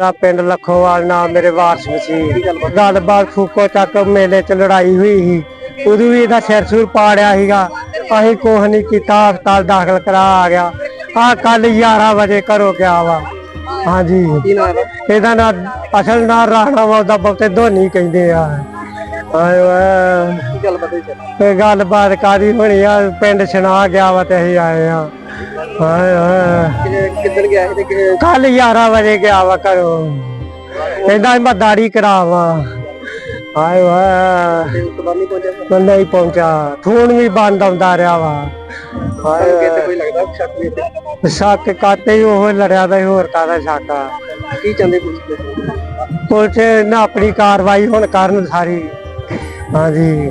ਮੇਰਾ ਪਿੰਡ ਲਖੋਵਾਲ ਨਾਲ ਮੇਰੇ ਵਾਰਸ ਸੀ। ਗੱਲਬਾਤ ਫੂਕੋ ਚੱਕ ਮੇਲੇ 'ਚ ਲੜਾਈ ਹੋਈ ਸੀ। ਉਦੋਂ ਵੀ ਇਹਦਾ ਸਿਰ ਸੂਰ ਪਾੜਿਆ ਸੀਗਾ। ਅਸੀਂ ਕੁਛ ਨਹੀਂ ਕੀਤਾ ਹਸਪਤਾਲ ਦਾਖਲ ਕਰਾ ਆ ਗਿਆ। ਆ ਕੱਲ 11 ਵਜੇ ਘਰੋਂ ਗਿਆ ਵਾ। ਹਾਂਜੀ। ਨਾਮ ਇਹਦਾ ਨਾਂ ਅਸਲ ਨਾਂ ਰਾਣਾ ਵਾ ਉਹਦਾ ਬਹੁਤੇ ਧੋਨੀ ਕਹਿੰਦੇ ਆ। ਆਏ ਵਾ ਤੇ ਗੱਲਬਾਤ ਕਾਦੀ ਹੋਣੀ ਆ? ਪਿੰਡ ਸੁਣਾ ਗਿਆ ਵਾ ਤੇ ਅਸੀਂ ਆਏ ਆ। ਹਾਏ ਹਾਏ। ਕਿੱਦਣ ਗਿਆ ਸੀ ਤੇ ਕਿ- ਕੱਲ 11 ਵਜੇ ਗਿਆ ਵਾ ਘਰੋਂ। ਕਹਿੰਦਾ ਸੀ ਮੈਂ ਦਾੜੀ ਕਰਾਵਾ। ਹਾਏ ਵਾ ਤੇ ਉਸ ਤੋਂ ਬਾਅਦ ਨਹੀਂ ਪਹੁੰਚਿਆ ਫਿਰ? ਮੈਂ ਨਹੀਂ ਪਹੁੰਚਾ ਫੋਨ ਵੀ ਬੰਦ ਆਉਂਦਾ ਰਿਹਾ ਵਾ। ਹਾਏ ਤੁਹਾਨੂੰ ਕਿਤੇ ਕੋਈ ਲੱਗਦਾ ਸ਼ੱਕ ਵੀ ਇੱਥੇ? ਸ਼ੱਕ ਕਾਤੇ ਹੀ ਉਹ ਲੜਿਆ ਦਾ ਸੀ, ਹੋਰ ਕਾਦਾ ਸ਼ੱਕ ਆ। ਕੀ ਚਾਹੁੰਦੇ ਪੁਲਿਸ ਤੋਂ? ਪੁਲਿਸ ਨਾ ਆਪਣੀ ਕਾਰਵਾਈ ਹੁਣ ਕਰਨ ਸਾਰੀ। ਹਾਂਜੀ।